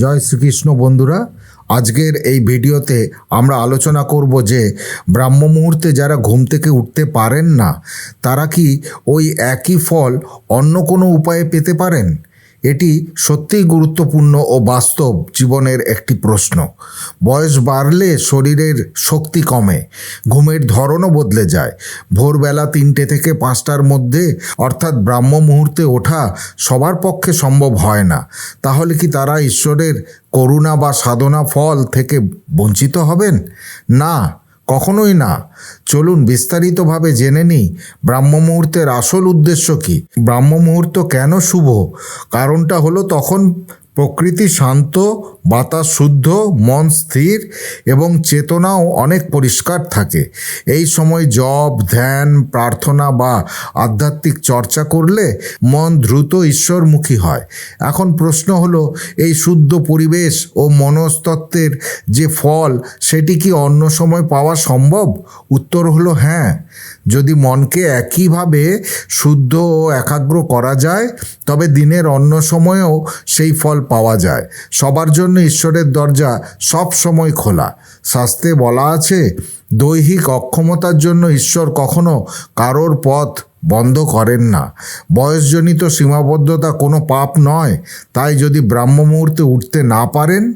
জয় শ্রীকৃষ্ণ বন্ধুরা, আজকের এই ভিডিওতে আমরা আলোচনা করব যে ব্রাহ্ম মুহূর্তে যারা ঘুম থেকে উঠতে পারেন না, তারা কি ওই একই ফল অন্য কোনো উপায়ে পেতে পারেন? এটি সত্যিই গুরুত্বপূর্ণ ও বাস্তব জীবনের একটি প্রশ্ন। বয়স বাড়লে শরীরের শক্তি কমে, ঘুমের ধরনও বদলে যায়। ভোরবেলা তিনটে থেকে পাঁচটার মধ্যে অর্থাৎ ব্রাহ্ম মুহূর্তে ওঠা সবার পক্ষে সম্ভব হয় না। তাহলে কি তারা ঈশ্বরের করুণা বা সাধনা ফল থেকে বঞ্চিত হবেন? না। কখনোই না। চলুন বিস্তারিতভাবে জেনে নিই ব্রাহ্ম মুহূর্তের আসল উদ্দেশ্য কি। ব্রাহ্ম মুহূর্ত কেন শুভ? কারণটা হলো তখন প্রকৃতি শান্ত বাতাস শুদ্ধ, মন স্থির এবং চেতনাও অনেক পরিষ্কার থাকে। এই সময় জপ, ধ্যান, প্রার্থনা বা আধ্যাত্মিক চর্চা করলে মন দ্রুত ঈশ্বরমুখী হয়। এখন প্রশ্ন হলো, এই শুদ্ধ পরিবেশ ও মনস্তত্ত্বের যে ফল, সেটি কি অন্য সময় পাওয়া সম্ভব? উত্তর হলো হ্যাঁ। যদি মনকে একইভাবে শুদ্ধ ও একাগ্র করা যায়, তবে দিনের অন্য সময়েও সেই ফল পাওয়া যায়। সবার জন্য ঈশ্বরের দরজা সব সময় খোলা। শাস্ত্রে বলা আছে, দৈহিক অক্ষমতার জন্য ঈশ্বর কখনো কারোর পথ বন্ধ করেন না। বয়সজনিত সীমাবদ্ধতা কোনো পাপ নয়, তাই যদি ব্রাহ্ম মুহূর্তে উঠতে না পারেন,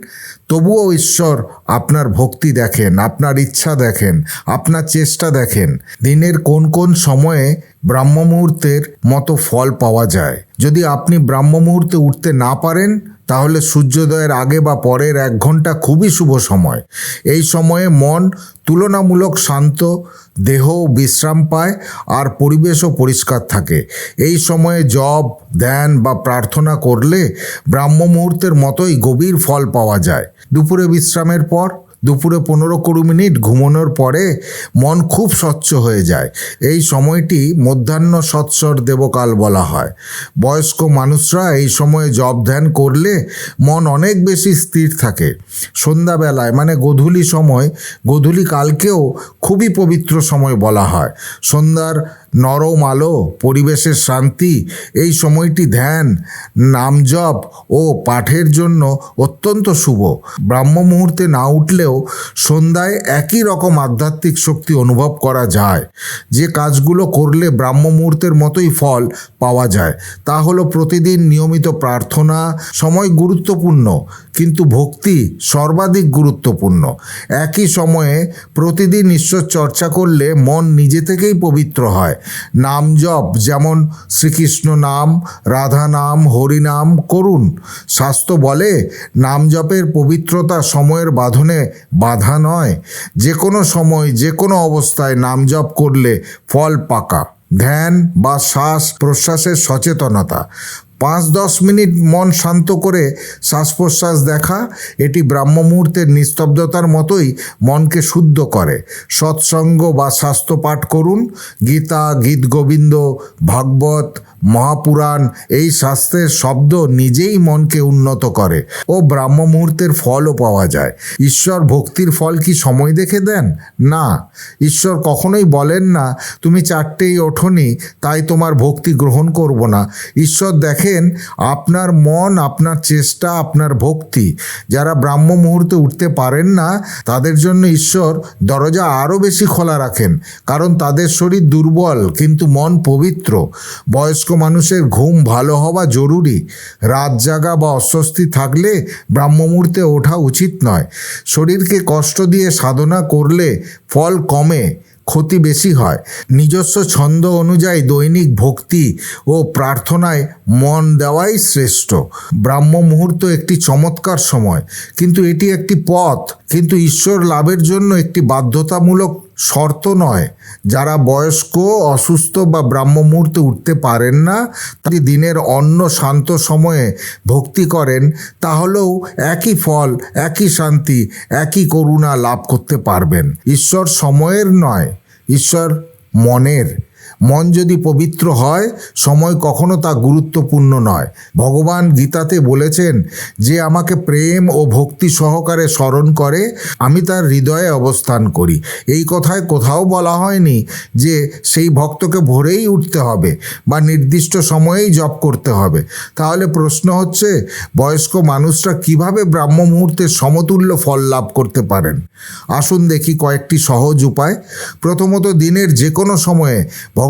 তবুও ঈশ্বর আপনার ভক্তি দেখেন, আপনার ইচ্ছা দেখেন, আপনার চেষ্টা দেখেন। দিনের কোন কোন সময়ে ব্রাহ্ম মুহূর্তের মতো ফল পাওয়া যায়। যদি আপনি ব্রাহ্ম মুহূর্তে উঠতে না পারেন তাহলে সূর্যোদয়ের আগে বা পরের এক ঘণ্টা খুবই শুভ সময়। এই সময়ে মন তুলনামূলক শান্ত, দেহ বিশ্রাম পায় আর পরিবেশও পরিষ্কার থাকে। এই সময়ে জব ধ্যান বা প্রার্থনা করলে ব্রাহ্ম মুহূর্তের মতোই গভীর ফল পাওয়া যায়। দুপুরে বিশ্রামের পর দুপুরে পনেরো কুড়ি মিনিট ঘুমানোর পরে মন খুব স্বচ্ছ হয়ে যায়। এই সময়টি মধ্যাহ্ন সৎসর দেবকাল বলা হয়। বয়স্ক মানুষরা এই সময়ে জব ধ্যান করলে মন অনেক বেশি স্থির থাকে। সন্ধ্যাবেলায় মানে গোধূলি সময়, গোধূলি কালকেও খুবই পবিত্র সময় বলা হয়। সন্ধ্যার নরম আলো, পরিবেশের শান্তি, এই সময়টি ধ্যান নাম জপ ও পাঠের জন্য অত্যন্ত শুভ। ব্রাহ্ম মুহূর্তে না উঠলেও সন্ধ্যায় একই রকম আধ্যাত্মিক শক্তি অনুভব করা যায়। যে কাজগুলো করলে ব্রাহ্ম মুহূর্তের মতোই ফল পাওয়া যায়। তা হলো প্রতিদিন নিয়মিত প্রার্থনা, সময় গুরুত্বপূর্ণ, কিন্তু ভক্তি সর্বাধিক গুরুত্বপূর্ণ। একই সময়ে প্রতিদিন ঈশ্বর চর্চা করলে মন নিজে থেকেই পবিত্র হয়। নাম জপ, যেমন শ্রীকৃষ্ণ নাম, রাধা নাম, হরি নাম করুন শাস্ত্র বলে, নাম জপের পবিত্রতা সময়ের বাঁধনে বাধা নয়। যে কোনো সময় যে কোনো অবস্থায় নাম জপ করলে ফল পাকা। ধ্যান বা শ্বাস প্রশ্বাসের সচেতনতা। পাঁচ দশ মিনিট মন শান্ত করে শ্বাস প্রশ্বাস দেখা, এটি ব্রাহ্ম মুহূর্তের নিস্তব্ধতার মতোই মনকে শুদ্ধ করে। সৎসঙ্গ বা স্বাস্থ্য পাঠ করুন। গীতা, গীত গোবিন্দ, ভাগবত, মহাপুরাণ এই শাস্ত্রের শব্দ নিজেই মনকে উন্নত করে ও ব্রাহ্ম মুহূর্তের ফলও পাওয়া যায়। ঈশ্বর ভক্তির ফল কি সময় দেখে দেন? না। ঈশ্বর কখনোই বলেন না, তুমি চারটেই ওঠনি, তাই তোমার ভক্তি গ্রহণ করব না। ঈশ্বর দেখেন আপনার মন, আপনার চেষ্টা, আপনার ভক্তি। যারা ব্রাহ্ম মুহূর্তে উঠতে পারেন না, তাদের জন্য ঈশ্বর দরজা আরও বেশি খোলা রাখেন। কারণ তাদের শরীর দুর্বল, কিন্তু মন পবিত্র। বয়স্ক মানুষের ঘুম ভালো হওয়া জরুরি। রাত জাগা বা অস্বস্তি থাকলে ব্রাহ্ম মুহূর্তে ওঠা উচিত নয়। শরীরকে কষ্ট দিয়ে সাধনা করলে ফল কমে। ক্ষতি বেশি হয়। নিজস্ব ছন্দ অনুযায়ী দৈনিক ভক্তি ও প্রার্থনায় মন দেওয়াই শ্রেষ্ঠ। ব্রাহ্ম মুহূর্ত একটি চমৎকার সময়। কিন্তু এটি একটি পথ। কিন্তু ঈশ্বর লাভের জন্য একটি বাধ্যতামূলক শর্ত নয়। যারা বয়স্ক, অসুস্থ বা ব্রাহ্ম মুহূর্তে উঠতে পারেন না তিনি দিনের অন্য শান্ত সময়ে ভক্তি করেন, তাহলেও একই ফল, একই শান্তি, একই করুণা লাভ করতে পারবেন। ঈশ্বর সময়ের নয়, ঈশ্বর মনের। মন যদি পবিত্র হয়, সময় কখনো তা গুরুত্বপূর্ণ নয়। ভগবান গীতাতে বলেছেন, যে আমাকে প্রেম ও ভক্তি সহকারে স্মরণ করে, আমি তার হৃদয়ে অবস্থান করি। এই কথায় কোথাও বলা হয়নি যে সেই ভক্তকে ভোরেই উঠতে হবে বা নির্দিষ্ট সময়েই জপ করতে হবে। তাহলে প্রশ্ন হচ্ছে, বয়স্ক মানুষরা কীভাবে ব্রাহ্ম মুহূর্তে সমতুল্য ফল লাভ করতে পারেন? আসুন দেখি কয়েকটি সহজ উপায়। প্রথমত, দিনের যে কোনো সময়ে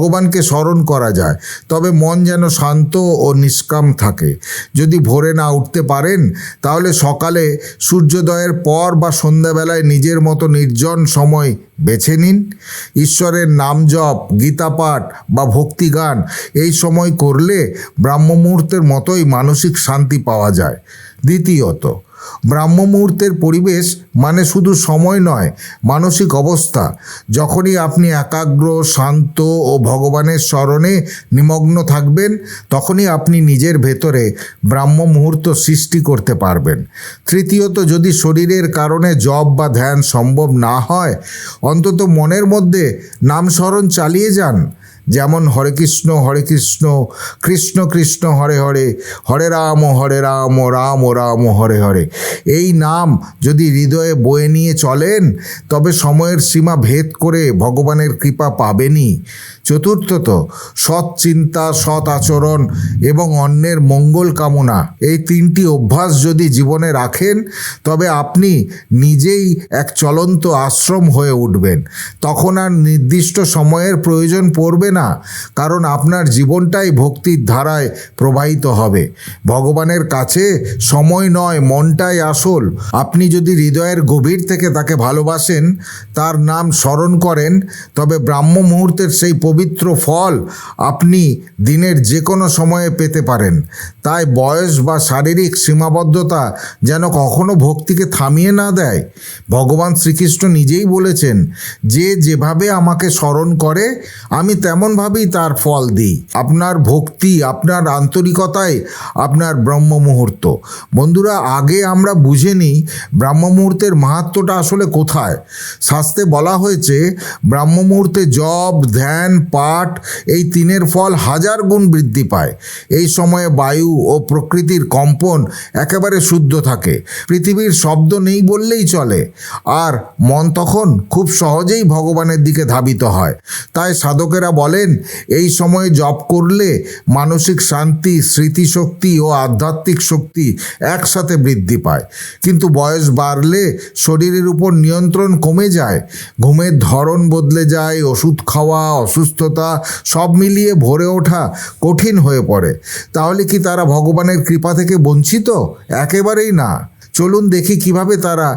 ভগবানকে স্মরণ করা যায়। তবে মন যেন শান্ত ও নিষ্কাম থাকে। যদি ভোরে না উঠতে পারেন, তাহলে সকালে সূর্যোদয়ের পর বা সন্ধ্যাবেলায় নিজের মতো নির্জন সময় বেছে নিন। ঈশ্বরের নাম জপ, গীতা পাঠ বা ভক্তিগান এই সময় করলে ব্রাহ্ম মুহূর্তের মতোই মানসিক শান্তি পাওয়া যায়। দ্বিতীয়ত ব্রাহ্ম মুহূর্তের পরিবেশ মানে শুধু সময় নয়, মানসিক অবস্থা। যখনই আপনি একাগ্র, শান্ত ও ভগবানের স্মরণে নিমগ্ন থাকবেন, তখনই আপনি নিজের ভেতরে ব্রাহ্ম মুহূর্ত সৃষ্টি করতে পারবেন। তৃতীয়ত, যদি শরীরের কারণে জপ বা ধ্যান সম্ভব না হয়, অন্তত মনের মধ্যে নামস্মরণ চালিয়ে যান। যেমন হরে কৃষ্ণ হরে কৃষ্ণ কৃষ্ণ কৃষ্ণ, হরে হরে হরে রাম হরে রাম রাম রাম, হরে হরে। এই নাম যদি হৃদয়ে বয়ে নিয়ে চলেন, তবে সময়ের সীমা ভেদ করে ভগবানের কৃপা পাবেনই। চতুর্থত, সৎ চিন্তা, সৎ আচরণ এবং অন্যের মঙ্গল কামনা। এই তিনটি অভ্যাস যদি জীবনে রাখেন, তবে আপনি নিজেই এক চলন্ত আশ্রম হয়ে উঠবেন। তখন আর নির্দিষ্ট সময়ের প্রয়োজন পড়বে না, কারণ আপনার জীবনটাই ভক্তির ধারায় প্রবাহিত হবে। ভগবানের কাছে সময় নয়, মনটাই আসল। আপনি যদি হৃদয়ের গভীর থেকে তাকে ভালোবাসেন, তার নাম স্মরণ করেন, তবে ব্রাহ্ম মুহূর্তের সেই পবিত্র ফল আপনি দিনের যে কোনো সময়ে পেতে পারেন। তাই বয়স বা শারীরিক সীমাবদ্ধতা যেন কখনো ভক্তিকে থামিয়ে না দেয়। ভগবান শ্রীকৃষ্ণ নিজেই বলেছেন, যে যেভাবে আমাকে স্মরণ করে, আমি তেমনভাবেই তার ফল দিই। আপনার ভক্তি, আপনার আন্তরিকতায় আপনার ব্রহ্ম মুহূর্ত বন্ধুরা, আগে আমরা বুঝে নিই ব্রাহ্ম মুহূর্তের মাহাত্মটা আসলে কোথায়। শাস্ত্রে বলা হয়েছে ব্রাহ্ম মুহূর্তে জপ, ধ্যান, পাঠ, এই তিনের ফল হাজার গুণ বৃদ্ধি পায়। এই সময়ে বায়ু ও প্রকৃতির কম্পন একেবারে শুদ্ধ থাকে। পৃথিবীর শব্দ নেই বললেই চলে। আর মন তখন খুব সহজেই ভগবানের দিকে ধাবিত হয়। তাই সাধকেরা বলেন, এই সময়ে জপ করলে মানসিক শান্তি, স্মৃতিশক্তি ও আধ্যাত্মিক শক্তি একসাথে বৃদ্ধি পায়। কিন্তু বয়স বাড়লে শরীরের উপর নিয়ন্ত্রণ কমে যায়, ঘুমের ধরন বদলে যায়, ওষুধ খাওয়া, অসুস্থতা সব মিলিয়ে ভরে ওঠা কঠিন হয়ে পড়ে। তাহলে কি তারা ভগবানের কৃপা থেকে বঞ্চিত? একেবারেই না। চলুন দেখি কীভাবে তারা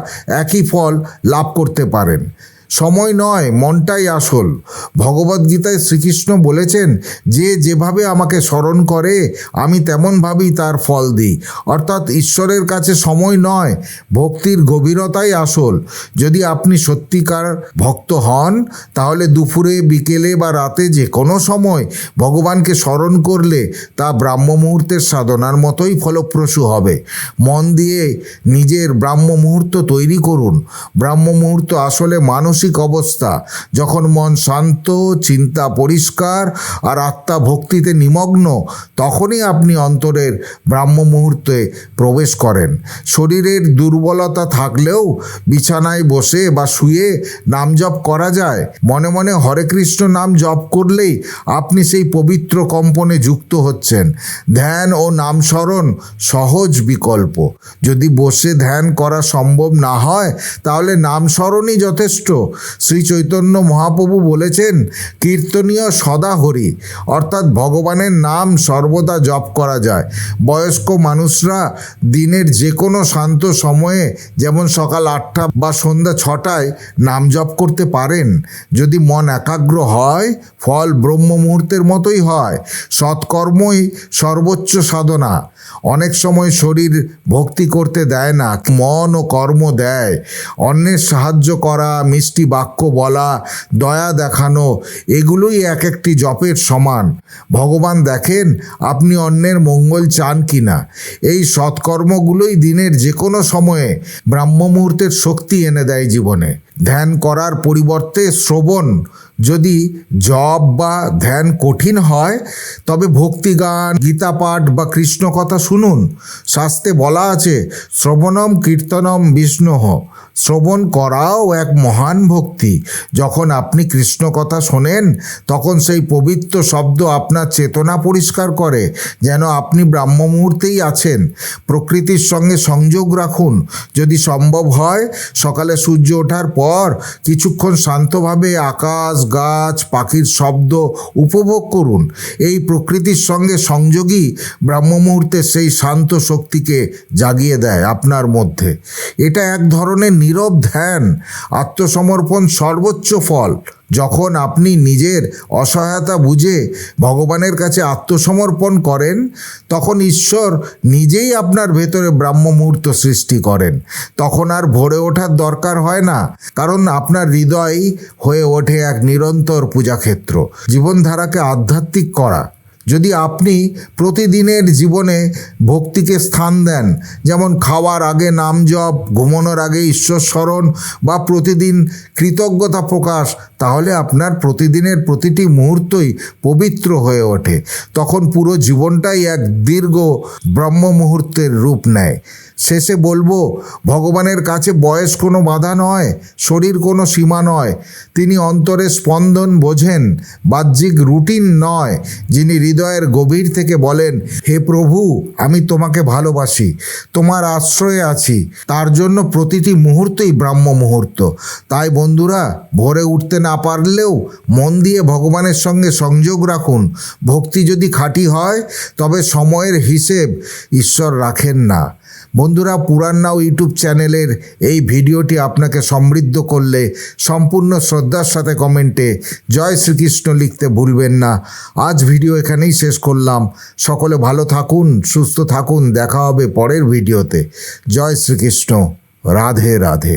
একই ফল লাভ করতে পারেন। সময় নয়, মনটাই আসল। ভগবদ্গীতায় শ্রীকৃষ্ণ বলেছেন, যে যেভাবে আমাকে স্মরণ করে, আমি তেমনভাবেই তার ফল দিই। অর্থাৎ ঈশ্বরের কাছে সময় নয়, ভক্তির গভীরতাই আসল। যদি আপনি সত্যিকার ভক্ত হন, তাহলে দুপুরে, বিকেলে বা রাতে যে কোনো সময় ভগবানকে স্মরণ করলে তা ব্রাহ্ম মুহূর্তের সাধনার মতোই ফলপ্রসূ হবে। মন দিয়ে নিজের ব্রাহ্ম মুহূর্ত তৈরি করুন। ব্রাহ্ম মুহূর্ত আসলে মানসিক অবস্থা। যখন মন শান্ত, চিন্তা পরিষ্কার আর আত্মা ভক্তিতে নিমগ্ন, তখনই আপনি অন্তরের ব্রাহ্ম মুহূর্তে প্রবেশ করেন। শরীরের দুর্বলতা থাকলেও বিছানায় বসে বা শুয়ে নাম জপ করা যায়। মনে মনে হরে কৃষ্ণ নাম জপ করলেই আপনি সেই পবিত্র কম্পনে যুক্ত হচ্ছেন। ধ্যান ও নাম স্মরণ সহজ বিকল্প। যদি বসে ধ্যান করা সম্ভব না হয়, তাহলে নাম স্মরণই যথেষ্ট। শ্রী চৈতন্য মহাপ্রভু বলেছেন, কীর্তনীয় সদা হরি। অর্থাৎ ভগবানের নাম সর্বদা জপ করা যায়। বয়স্ক মানুষরা দিনের যে কোনো শান্ত সময়ে যেমন সকাল আটটা বা সন্ধ্যা ছটায় নাম জপ করতে পারেন। যদি মন একাগ্র হয়, ফল ব্রহ্ম মুহূর্তের মতোই হয়। সৎকর্মই সর্বোচ্চ সাধনা। অনেক সময় শরীর ভক্তি করতে দেয় না, মন ও কর্ম দেয়। অন্যের সাহায্য করা, মিষ্টি বাক্য বলা, দয়া দেখানো, এগুলোই এক একটি জপের সমান। ভগবান দেখেন আপনি অন্যের মঙ্গল চান কি না এই সৎকর্মগুলোই দিনের যে কোনো সময়ে ব্রাহ্ম মুহূর্তের শক্তি এনে দেয় জীবনে। ধ্যান করার পরিবর্তে শ্রবণ যদি জপ বা ধ্যান কঠিন হয়, তবে ভক্তিগান গীতা পাঠ বা কৃষ্ণ কথা শুনুন। শাস্ত্রে বলা আছে, শ্রবণম কীর্তনম বিষ্ণুহ শ্রবণ করাও এক মহান ভক্তি। যখন আপনি কৃষ্ণ কথা শোনেন, তখন সেই পবিত্র শব্দ আপনার চেতনা পরিষ্কার করে, যেন আপনি ব্রাহ্ম মুহূর্তেই আছেন। প্রকৃতির সঙ্গে সংযোগ রাখুন। যদি সম্ভব হয়, সকালে সূর্য ওঠার পর কিছুক্ষণ শান্তভাবে আকাশ গাছ, পাখির শব্দ উপভোগ করুন। এই প্রকৃতির সঙ্গে সংযোগই ব্রাহ্ম মুহূর্তে সেই শান্ত শক্তিকে জাগিয়ে দেয় আপনার মধ্যে। এটা এক ধরনের নীরব ধ্যান, আত্মসমর্পণ সর্বোচ্চ ফল। যখন আপনি নিজের অসহায়তা বুঝে ভগবানের কাছে আত্মসমর্পণ করেন, তখন ঈশ্বর নিজেই আপনার ভেতরে ব্রাহ্ম মুহূর্ত সৃষ্টি করেন। তখন আর ভরে ওঠার দরকার হয় না, কারণ আপনার হৃদয় হয়ে ওঠে এক নিরন্তর পূজাক্ষেত্র, জীবনধারাকে আধ্যাত্মিক করা। যদি আপনি প্রতিদিনের জীবনে ভক্তিকে স্থান দেন, যেমন খাওয়ার আগে নাম জপ, ঘুমানোর আগে ঈশ্বর স্মরণ বা প্রতিদিন কৃতজ্ঞতা প্রকাশ, তাহলে আপনার প্রতিদিনের প্রতিটি মুহূর্তই পবিত্র হয়ে ওঠে। তখন পুরো জীবনটাই এক দীর্ঘ ব্রহ্ম মুহূর্তের রূপ নেয়। শেষে বলব, ভগবানের কাছে বয়স কোনো বাধা নয়, শরীর কোনো সীমা নয়। তিনি অন্তরে স্পন্দন বোঝেন, বাহ্যিক রুটিন নয়, যিনি হৃদয়ের গভীর থেকে বলেন, হে প্রভু, আমি তোমাকে ভালোবাসি, তোমার আশ্রয়ে আছি। তার জন্য প্রতিটি মুহূর্তই ব্রাহ্ম মুহূর্ত। তাই বন্ধুরা, ভোরে উঠতে না পারলেও মন দিয়ে ভগবানের সঙ্গে সংযোগ রাখুন। ভক্তি যদি খাঁটি হয়, তবে সময়ের হিসেব ঈশ্বর রাখেন না। বন্ধুরা পুরাণ ইউটিউব চ্যানেলের এই ভিডিওটি আপনাকে সমৃদ্ধ করলে, সম্পূর্ণ শ্রদ্ধার সাথে কমেন্টে জয় শ্রীকৃষ্ণ লিখতে ভুলবেন না। আজ ভিডিও এখানেই শেষ করলাম। সকলে ভালো থাকুন, সুস্থ থাকুন। দেখা হবে পরের ভিডিওতে। জয় শ্রীকৃষ্ণ। রাধে রাধে।